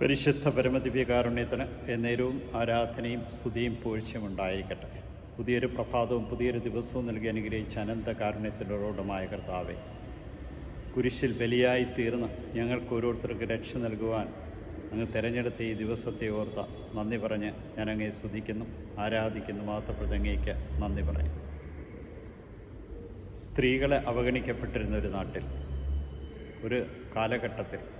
പരിശുദ്ധ പരമദിവ്യ കാരുണ്യത്തിന് എന്നേരവും ആരാധനയും സ്തുതിയും പൂഴ്ചയും ഉണ്ടായിരിക്കട്ടെ. പുതിയൊരു പ്രഭാതവും പുതിയൊരു ദിവസവും നൽകി അനുഗ്രഹിച്ച അനന്ത കാരുണ്യത്തിനോടുമായ കർത്താവെ കുരിശിൽ ബലിയായി തീർന്ന് ഞങ്ങൾക്ക് ഓരോരുത്തർക്ക് രക്ഷ നൽകുവാൻ അങ്ങ് തിരഞ്ഞെടുത്ത ഈ ദിവസത്തെ ഓർത്ത നന്ദി പറഞ്ഞ് ഞാൻ സ്തുതിക്കുന്നു ആരാധിക്കുന്നു മാത്രപ്രതങ്ങയ്ക്ക് നന്ദി പറയും. സ്ത്രീകളെ അവഗണിക്കപ്പെട്ടിരുന്ന ഒരു നാട്ടിൽ ഒരു കാലഘട്ടത്തിൽ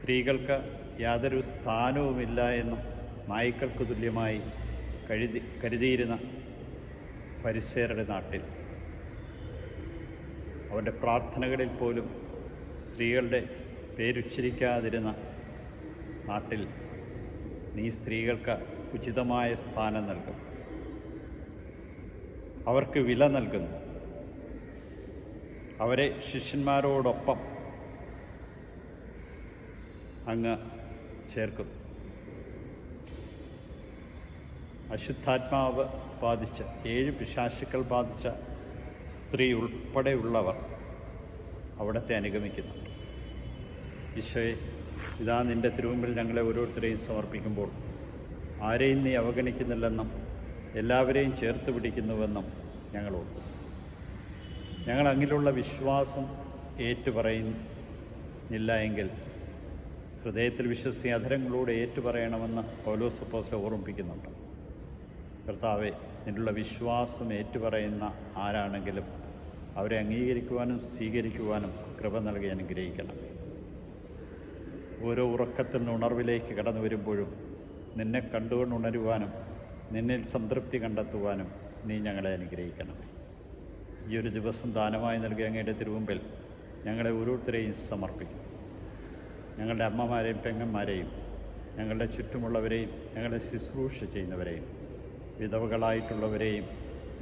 സ്ത്രീകൾക്ക് യാതൊരു സ്ഥാനവുമില്ല എന്നും നായ്ക്കൾക്ക് തുല്യമായി കരുതി കരുതിയിരുന്ന പരിസേരുടെ നാട്ടിൽ. അവന്റെ പ്രാർത്ഥനകളിൽ പോലും സ്ത്രീകളുടെ പേരുച്ചരിക്കാതിരുന്ന നാട്ടിൽ നീ സ്ത്രീകൾക്ക് ഉചിതമായ സ്ഥാനം നൽകും. അവർക്ക് വില നൽകുന്നു. അവരെ ശിഷ്യന്മാരോടൊപ്പം അങ്ങ് ചേർക്കുന്നു അശുദ്ധാത്മാവ് ബാധിച്ച ഏഴ് പിശാശുക്കൾ ബാധിച്ച സ്ത്രീ ഉൾപ്പെടെയുള്ളവർ അവിടത്തെ അനുഗമിക്കുന്നുണ്ട്. ഈശോയെ ഇതാ നിന്റെ തിരുമുമ്പിൽ ഞങ്ങളെ ഓരോരുത്തരെയും സമർപ്പിക്കുമ്പോൾ ആരെയും നീ അവഗണിക്കുന്നില്ലെന്നും എല്ലാവരെയും ചേർത്ത് പിടിക്കുന്നുവെന്നും ഞങ്ങൾ ഓർക്കുന്നു ഞങ്ങൾ അങ്ങിലുള്ള വിശ്വാസം ഏറ്റുപറയുന്നില്ല എങ്കിൽ ഹൃദയത്തിൽ വിശ്വസി അധരങ്ങളോട് ഏറ്റുപറയണമെന്ന് പൗലോസ് പോസ്റ്റ് ഓർമ്മിപ്പിക്കുന്നുണ്ട്. കർത്താവെ നിന്നുള്ള വിശ്വാസം ഏറ്റുപറയുന്ന ആരാണെങ്കിലും അവരെ അംഗീകരിക്കുവാനും സ്വീകരിക്കുവാനും കൃപ നൽകി അനുഗ്രഹിക്കണം. ഓരോ ഉറക്കത്തിൽ നിന്ന് ഉണർവിലേക്ക് കടന്നു വരുമ്പോഴും നിന്നെ കണ്ടുകൊണ്ട് ഉണരുവാനും നിന്നിൽ സംതൃപ്തി കണ്ടെത്തുവാനും നീ ഞങ്ങളെ അനുഗ്രഹിക്കണം. ഈ ഒരു ദിവസം ദാനമായി നൽകിയ അങ്ങയുടെ തിരുമുമ്പിൽ ഞങ്ങളെ ഓരോരുത്തരെയും സമർപ്പിക്കും. ഞങ്ങളുടെ അമ്മമാരെയും പെങ്ങന്മാരെയും ഞങ്ങളുടെ ചുറ്റുമുള്ളവരെയും ഞങ്ങളുടെ ശുശ്രൂഷ ചെയ്യുന്നവരെയും വിധവകളായിട്ടുള്ളവരെയും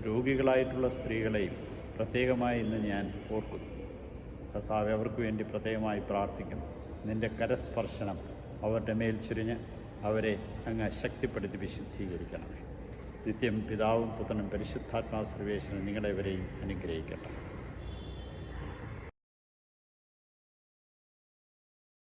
രോഗികളായിട്ടുള്ള സ്ത്രീകളെയും പ്രത്യേകമായി ഇന്ന് ഞാൻ ഓർക്കുന്നു. കർത്താവ് അവർക്ക് വേണ്ടി പ്രത്യേകമായി പ്രാർത്ഥിക്കും നിന്റെ കരസ്പർശനം അവരുടെ മേൽ ചുരിഞ്ഞ് അവരെ അങ്ങ് ശക്തിപ്പെടുത്തി വിശുദ്ധീകരിക്കണമേ. നിത്യം പിതാവും പുത്രനും പരിശുദ്ധാത്മാ സർവേശ്വരൻ നിങ്ങളെവരെയും അനുഗ്രഹിക്കട്ടെ.